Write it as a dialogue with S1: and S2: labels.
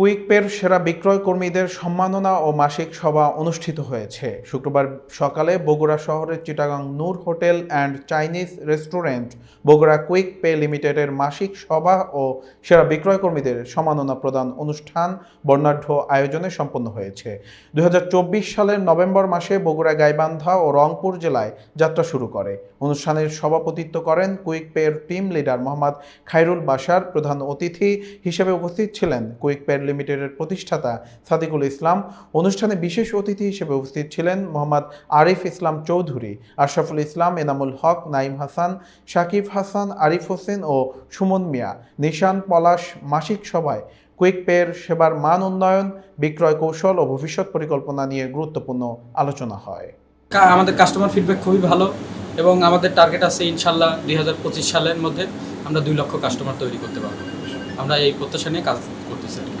S1: কুইকপের সেরা বিক্রয় কর্মীদের সম্মাননা ও মাসিক সভা অনুষ্ঠিত হয়েছে শুক্রবার সকালে বগুড়া শহরের Chittagong Noor hotel and Chinese restaurant Bogura quick pay লিমিটেডের মাসিক সভা ও সেরা বিক্রয় কর্মীদের সম্মাননা প্রদান অনুষ্ঠান বর্ণাঢ্য আয়োজনে সম্পন্ন হয়েছে দু সালের নভেম্বর মাসে বগুড়া গাইবান্ধা ও রংপুর জেলায় যাত্রা শুরু করে অনুষ্ঠানের সভাপতিত্ব করেন কুইক পের টিম লিডার মোহাম্মদ খাইরুল বাসার প্রধান অতিথি হিসেবে উপস্থিত ছিলেন কুইক পের লিমিটেডের প্রতিষ্ঠাতা সাদিকুল ইসলাম অনুষ্ঠানে বিশেষ অতিথি হিসেবে উপস্থিত ছিলেন মোহাম্মদ আরিফ ইসলাম চৌধুরী আশরাফুল ইসলাম এনামুল হক নাইম হাসান শাকিব হাসান আরিফ হোসেন ও সুমন মিয়া নিশান পলাশ মাসিক সভায় কুইক পেয়ের সেবার মান উন্নয়ন বিক্রয় কৌশল ও ভবিষ্যৎ পরিকল্পনা নিয়ে গুরুত্বপূর্ণ আলোচনা হয়
S2: আমাদের কাস্টমার ফিডব্যাক খুবই ভালো এবং আমাদের টার্গেট আছে ইনশাল্লাহ দুই সালের মধ্যে আমরা দুই লক্ষ কাস্টমার তৈরি করতে পারবো আমরা এই প্রত্যাশা নিয়ে কাজ করতেছি আর কি